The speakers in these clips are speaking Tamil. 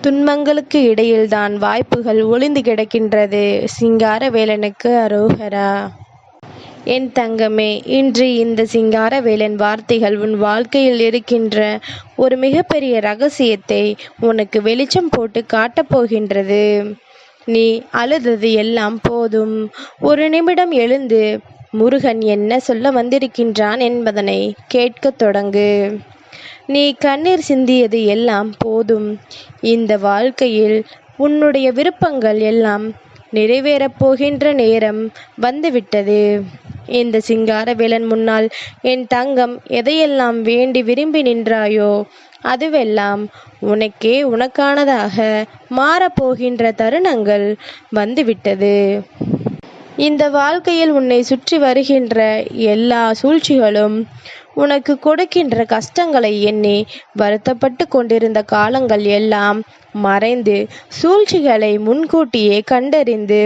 துன்பங்களுக்கு இடையில்தான் வாய்ப்புகள் ஒளிந்து கிடக்கின்றது. சிங்கார வேலனுக்கு அரோகரா. என் தங்கமே இன்று இந்த சிங்காரவேலன் வார்த்தைகள் உன் வாழ்க்கையில் இருக்கின்ற ஒரு மிகப்பெரிய ரகசியத்தை உனக்கு வெளிச்சம் போட்டு காட்டப் போகின்றது. நீ அழுதது எல்லாம் போதும். ஒரு நிமிடம் எழுந்து முருகன் என்ன சொல்ல வந்திருக்கின்றான் என்பதனை கேட்கத் தொடங்கு. நீ கண்ணீர் சிந்தியது எல்லாம் போதும். இந்த வாழ்க்கையில் உன்னுடைய விருப்பங்கள் எல்லாம் நிறைவேறப் போகின்ற நேரம் வந்துவிட்டது. இந்த சிங்காரவேலன் முன்னால் என் தங்கம் எதையெல்லாம் வேண்டி விரும்பி நின்றாயோ அதுவெல்லாம் உனக்கே உனக்கானதாக மாறப்போகின்ற தருணங்கள் வந்துவிட்டது. இந்த வாழ்க்கையில் உன்னை சுற்றி வருகின்ற எல்லா சூழ்ச்சிகளும் உனக்கு கொடுக்கின்ற கஷ்டங்களை எண்ணி வருத்தப்பட்டு கொண்டிருந்த காலங்கள் எல்லாம் மறைந்து சூழ்ச்சிகளை முன்கூட்டியே கண்டறிந்து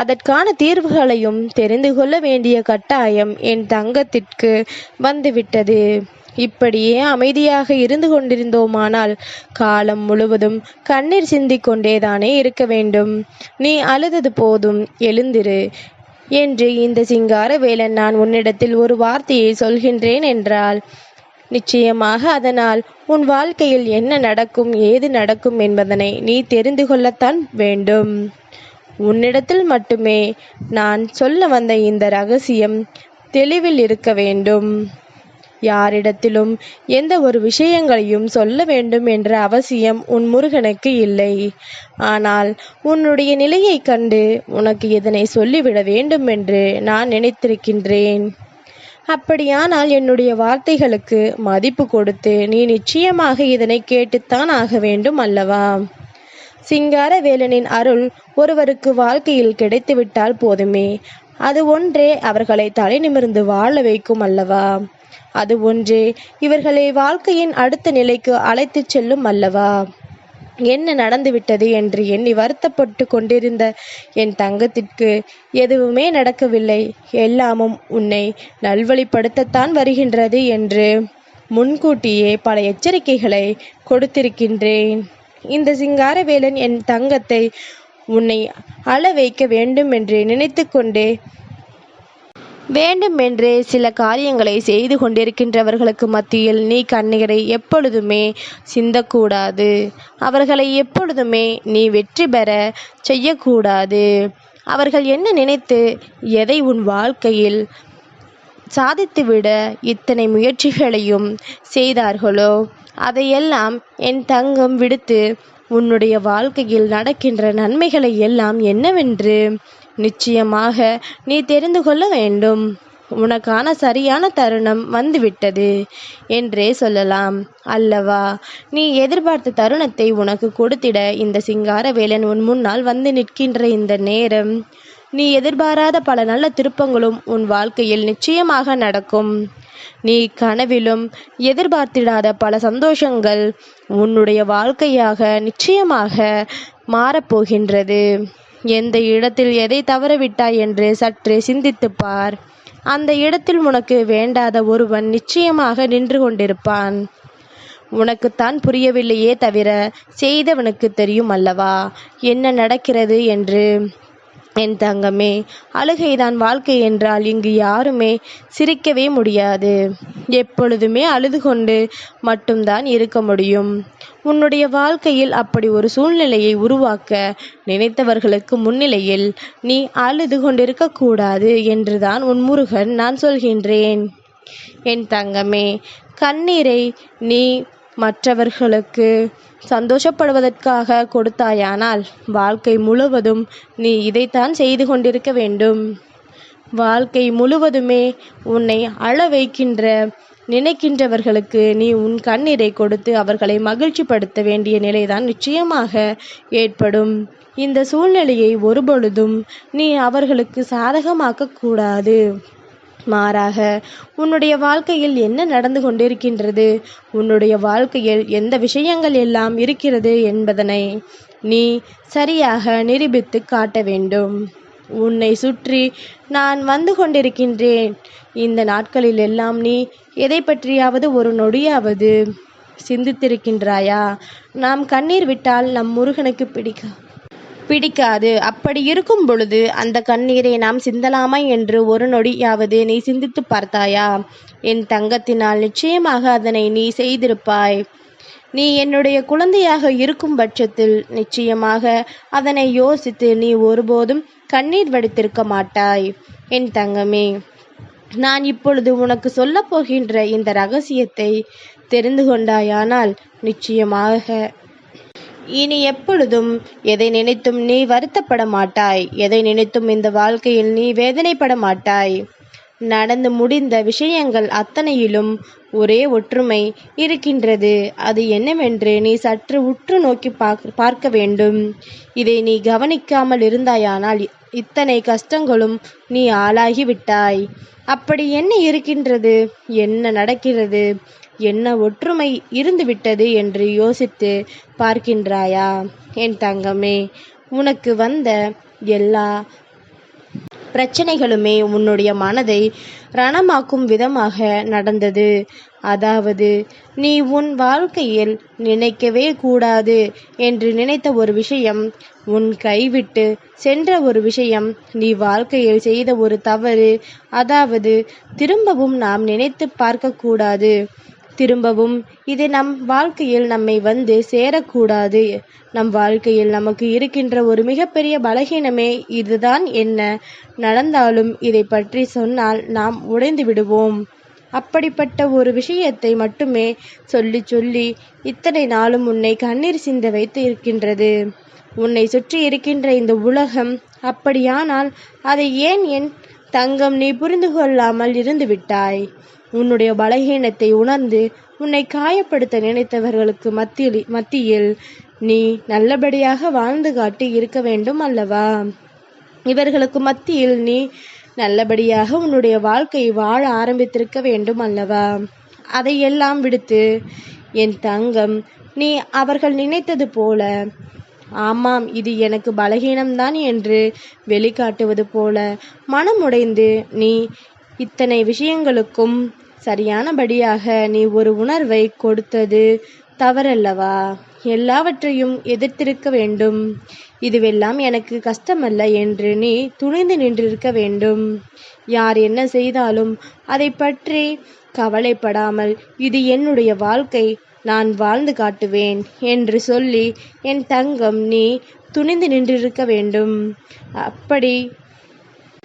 அதற்கான தீர்வுகளையும் தெரிந்து கொள்ள வேண்டிய கட்டாயம் என் தங்கத்திற்கு வந்துவிட்டது. இப்படியே அமைதியாக இருந்து கொண்டிருந்தோமானால் காலம் முழுவதும் கண்ணீர் சிந்திக் கொண்டேதானே இருக்க வேண்டும். நீ அழுதது போதும் எழுந்திரு. என்று இந்த சிங்கார வேலன் நான் உன்னிடத்தில் ஒரு வார்த்தையை சொல்கின்றேன் என்றால் நிச்சயமாக அதனால் உன் வாழ்க்கையில் என்ன நடக்கும் ஏது நடக்கும் என்பதனை நீ தெரிந்து கொள்ளத்தான் வேண்டும். உன்னிடத்தில் மட்டுமே நான் சொல்ல வந்த இந்த ரகசியம் தெளிவில் இருக்க வேண்டும். யாரிடத்திலும் எந்த ஒரு விஷயங்களையும் சொல்ல வேண்டும் என்ற அவசியம் உன் முருகனுக்கு இல்லை. ஆனால் உன்னுடைய நிலையைக் கண்டு உனக்கு இதனை சொல்லிவிட வேண்டும் என்று நான் நினைத்திருக்கின்றேன். அப்படியானால் என்னுடைய வார்த்தைகளுக்கு மதிப்பு கொடுத்து நீ நிச்சயமாக இதனை கேட்டுத்தான் ஆக வேண்டும் அல்லவா? சிங்கார வேலனின் அருள் ஒருவருக்கு வாழ்க்கையில் கிடைத்துவிட்டால் போதுமே. அது ஒன்றே அவர்களை தலை நிமிர்ந்து வாழ வைக்கும் அல்லவா? அது ஒன்றே இவர்களை வாழ்க்கையின் அடுத்த நிலைக்கு அழைத்துச் செல்லும் அல்லவா? என்ன நடந்துவிட்டது என்று எண்ணி வருத்தப்பட்டு கொண்டிருந்த என் தங்கத்திற்கு எதுவுமே நடக்கவில்லை. எல்லாமும் உன்னை நல்வழிப்படுத்தத்தான் வருகின்றது என்று முன்கூட்டியே பல எச்சரிக்கைகளை கொடுத்திருக்கின்றேன். இந்த சிங்காரவேலன் என் தங்கத்தை உன்னை அழ வைக்க வேண்டும் என்று நினைத்து கொண்டே வேண்டுமென்றே சில காரியங்களை செய்து கொண்டிருக்கின்றவர்களுக்கு மத்தியில் நீ கண்ணீரை எப்பொழுதுமே சிந்தக்கூடாது. அவர்களை எப்பொழுதுமே நீ வெற்றி பெற செய்யக்கூடாது. அவர்கள் என்ன நினைத்து எதை உன் வாழ்க்கையில் சாதித்துவிட இத்தனை முயற்சிகளையும் செய்தார்களோ அதையெல்லாம் என் தங்கம் விடுத்து உன்னுடைய வாழ்க்கையில் நடக்கின்ற நன்மைகளை எல்லாம் என்னவென்று நிச்சயமாக நீ தெரிந்து கொள்ள வேண்டும். உனக்கான சரியான தருணம் வந்துவிட்டது என்றே சொல்லலாம். அல்லவா? நீ எதிர்பார்த்த தருணத்தை உனக்கு கொடுத்திட இந்த சிங்கார வேலன் உன் முன்னால் வந்து நிற்கின்ற இந்த நேரம். நீ எதிர்பாராத பல நல்ல திருப்பங்களும் உன் வாழ்க்கையில் நிச்சயமாக நடக்கும். நீ கனவிலும் எதிர்பார்த்திடாத பல சந்தோஷங்கள் உன்னுடைய வாழ்க்கையாக நிச்சயமாக மாறப்போகின்றது. எந்த இடத்தில் எதை தவறவிட்டாய் என்று சற்று சிந்தித்துப் பார் அந்த இடத்தில் உனக்கு வேண்டாத ஒருவன் நிச்சயமாக நின்று கொண்டிருப்பான். உனக்குத்தான் புரியவில்லையே தவிர செய்தவனுக்கு தெரியும் அல்லவா? என்ன நடக்கிறது என்று என் தங்கமே அழுகைதான் வாழ்க்கை என்றால் இங்கு யாருமே சிரிக்கவே முடியாது. எப்பொழுதுமே அழுது கொண்டு மட்டும்தான் இருக்க முடியும். உன்னுடைய வாழ்க்கையில் அப்படி ஒரு சூழ்நிலையை உருவாக்க நினைத்தவர்களுக்கு முன்னிலையில் நீ அழுது கொண்டிருக்க கூடாது என்றுதான் உன் முருகன் நான் சொல்கின்றேன். என் தங்கமே கண்ணீரை நீ மற்றவர்களுக்கு சந்தோஷப்படுவதற்காக கொடுத்தாயானால் வாழ்க்கை முழுவதும் நீ இதைத்தான் செய்து கொண்டிருக்க வேண்டும். வாழ்க்கை முழுவதுமே உன்னை அழ வைக்கின்ற நினைக்கின்றவர்களுக்கு நீ உன் கண்ணீரை கொடுத்து அவர்களை மகிழ்ச்சிப்படுத்த வேண்டிய நிலைதான் நிச்சயமாக ஏற்படும். இந்த சூழ்நிலையை ஒருபொழுதும் நீ அவர்களுக்கு சாதகமாக்கக்கூடாது மாறாக உன்னுடைய வாழ்க்கையில் என்ன நடந்து கொண்டிருக்கின்றது? உன்னுடைய வாழ்க்கையில் எந்த விஷயங்கள் எல்லாம் இருக்கிறது என்பதனை நீ சரியாக நிரூபித்து காட்ட வேண்டும். உன்னை சுற்றி நான் வந்து கொண்டிருக்கின்றேன். இந்த நாட்களில் எல்லாம் நீ எதை பற்றியாவது ஒரு நொடியாவது சிந்தித்திருக்கின்றாயா? நாம் கண்ணீர் விட்டால் நம் முருகனுக்கு பிடிக்க பிடிக்காது. அப்படி இருக்கும் பொழுது அந்த கண்ணீரை நாம் சிந்தலாமா என்று ஒரு நொடியாவது நீ சிந்தித்து பார்த்தாயா? என் தங்கத்தினால் நிச்சயமாக அதனை நீ செய்திருப்பாய். நீ என்னுடைய குழந்தையாக இருக்கும் பட்சத்தில் நிச்சயமாக அதனை யோசித்து நீ ஒருபோதும் கண்ணீர் வடித்திருக்க மாட்டாய். என் தங்கமே நான் இப்பொழுது உனக்கு சொல்லப் போகின்ற இந்த ரகசியத்தை தெரிந்து கொண்டாயானால் நிச்சயமாக இனி எப்பொழுதும் எதை நினைத்தும் நீ வருத்தப்பட மாட்டாய். எதை நினைத்தும் இந்த வாழ்க்கையில் நீ வேதனைப்பட மாட்டாய். நடந்து முடிந்த விஷயங்கள் அத்தனையிலும் ஒரே ஒற்றுமை இருக்கின்றது. அது என்னவென்று நீ சற்று உற்று நோக்கி பார்க்க வேண்டும். இதை நீ கவனிக்காமல் இருந்தாயானால் இத்தனை கஷ்டங்களும் நீ ஆளாகிவிட்டாய். அப்படி என்ன இருக்கின்றது? என்ன நடக்கிறது? என்ன ஒற்றுமை இருந்துவிட்டது என்று யோசித்து பார்க்கின்றாயா? என் தங்கமே உனக்கு வந்த எல்லா பிரச்சனைகளுமே உன்னுடைய மனதை ரணமாக்கும் விதமாக நடந்தது. அதாவது நீ உன் வாழ்க்கையில் நினைக்கவே கூடாது என்று நினைத்த ஒரு விஷயம் உன் கைவிட்டு சென்ற ஒரு விஷயம் நீ வாழ்க்கையில் செய்த ஒரு தவறு அதாவது திரும்பவும் நாம் நினைத்து பார்க்கக்கூடாது திரும்பவும் இது நம் வாழ்க்கையில் நம்மை வந்து சேரக்கூடாது. நம் வாழ்க்கையில் நமக்கு இருக்கின்ற ஒரு மிகப்பெரிய பலகீனமே இதுதான் என்ன? நடந்தாலும் இதை பற்றி சொன்னால் நாம் உடைந்து விடுவோம். அப்படிப்பட்ட ஒரு விஷயத்தை மட்டுமே சொல்லி சொல்லி இத்தனை நாளும் உன்னை கண்ணீர் சிந்த வைத்து இருக்கின்றது. உன்னை சுற்றி இருக்கின்ற இந்த உலகம் அப்படியானால் அதை ஏன் என் தங்கம் நீ புரிந்து கொள்ளாமல் இருந்து விட்டாய்? உன்னுடைய பலகீனத்தை உணர்ந்து உன்னை காயப்படுத்த நினைத்தவர்களுக்கு மத்தியில் மத்தியில் நீ நல்லபடியாக வாழ்ந்து காட்டி இருக்க வேண்டும் அல்லவா? இவர்களுக்கு மத்தியில் நீ நல்லபடியாக உன்னுடைய வாழ்க்கை வாழ ஆரம்பித்திருக்க வேண்டும் அல்லவா? அதையெல்லாம் விடுத்து என் தங்கம் நீ அவர்கள் நினைத்தது போல. ஆமாம் இது எனக்கு பலகீனம்தான் என்று வெளிக்காட்டுவது போல. மனமுடைந்து நீ இத்தனை விஷயங்களுக்கும் சரியானபடியாக நீ ஒரு உணர்வை கொடுத்தது தவறல்லவா? எல்லாவற்றையும் எதிர்த்திருக்க வேண்டும். இதுவெல்லாம் எனக்கு கஷ்டமல்ல என்று நீ துணிந்து நின்றிருக்க வேண்டும். யார் என்ன செய்தாலும் அதை பற்றி கவலைப்படாமல் இது என்னுடைய வாழ்க்கை நான் வாழ்ந்து காட்டுவேன் என்று சொல்லி என் தங்கம் நீ துணிந்து நின்றிருக்க வேண்டும். அப்படி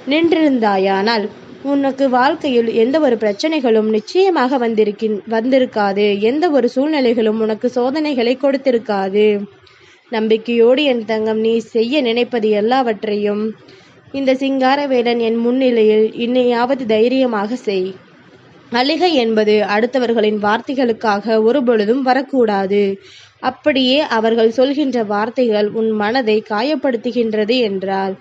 நின்றிருந்தாயானால் உனக்கு வாழ்க்கையில் எந்த ஒரு பிரச்சனைகளும் நிச்சயமாக வந்திருக்கின் வந்திருக்காது. எந்த ஒரு சூழ்நிலைகளும் உனக்கு சோதனைகளை கொடுத்திருக்காது. நம்பிக்கையோடு என் தங்கம் நீ செய்ய நினைப்பது எல்லாவற்றையும் இந்த சிங்காரவேலன் என் முன்னிலையில் இன்னையாவது தைரியமாக செய். அழுகை என்பது அடுத்தவர்களின் வார்த்தைகளுக்காக ஒருபொழுதும் வரக்கூடாது. அப்படியே அவர்கள் சொல்கின்ற வார்த்தைகள் உன் மனதை காயப்படுத்துகின்றது என்றார்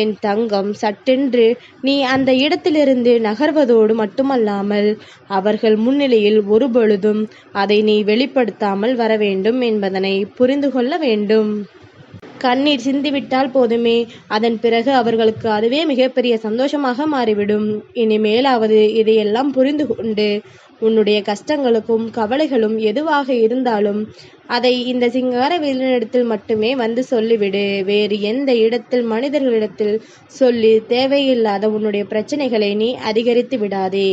என் தங்கம் சட்டென்று நீ அந்த இடத்திலிருந்து நகர்வதோடு மட்டுமல்லாமல் அவர்கள் முன்னிலையில் ஒருபொழுதும் அதை நீ வெளிப்படுத்தாமல் வர வேண்டும் என்பதனை புரிந்து கொள்ள வேண்டும். கண்ணீர் சிந்திவிட்டால் போதுமே. அதன் பிறகு அவர்களுக்கு அதுவே மிகப்பெரிய சந்தோஷமாக மாறிவிடும். இனிமேலாவது இதையெல்லாம் புரிந்து கொண்டு உன்னுடைய கஷ்டங்களுக்கும் கவலைகளும் எதுவாக இருந்தாலும் அதை இந்த சிங்கார வேலனிடத்தில் மட்டுமே வந்து சொல்லிவிடு. வேறு எந்த இடத்தில் மனிதர்களிடத்தில் சொல்லி தேவையில்லாத உன்னுடைய பிரச்சனைகளை நீ அதிகரித்து விடாதே.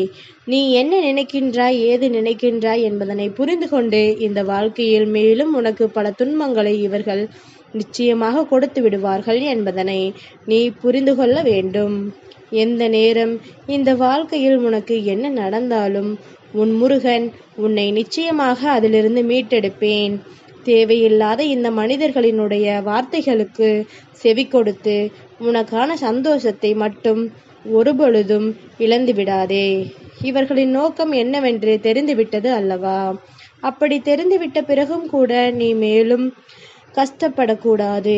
நீ என்ன நினைக்கின்றாய் ஏது நினைக்கின்றாய் என்பதனை புரிந்து கொண்டு இந்த வாழ்க்கையில் மேலும் உனக்கு பல துன்பங்களை இவர்கள் நிச்சயமாக கொடுத்து விடுவார்கள் என்பதனை நீ புரிந்து கொள்ள வேண்டும். எந்த நேரம் இந்த வாழ்க்கையில் உனக்கு என்ன நடந்தாலும் உன் முருகன் உன்னை நிச்சயமாக அதிலிருந்து மீட்டெடுப்பேன். தேவையில்லாத இந்த மனிதர்களினுடைய வார்த்தைகளுக்கு செவி கொடுத்து உனக்கான சந்தோஷத்தை மட்டும் ஒருபொழுதும் இழந்து விடாதே. இவர்களின் நோக்கம் என்னவென்று தெரிந்துவிட்டது அல்லவா? அப்படி தெரிந்துவிட்ட பிறகும் கூட நீ மேலும் கஷ்டப்படக்கூடாது.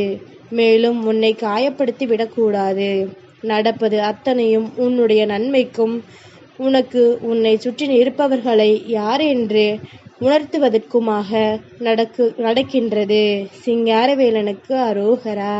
மேலும் உன்னை காயப்படுத்தி விடக்கூடாது நடப்பது அத்தனையும் உன்னுடைய நன்மைக்கும் உனக்கு உன்னை சுற்றி இருப்பவர்களை யார் என்று உணர்த்துவதற்குமாக நடக்கு நடக்கின்றது. சிங்காரவேலனுக்கு அரோகரா.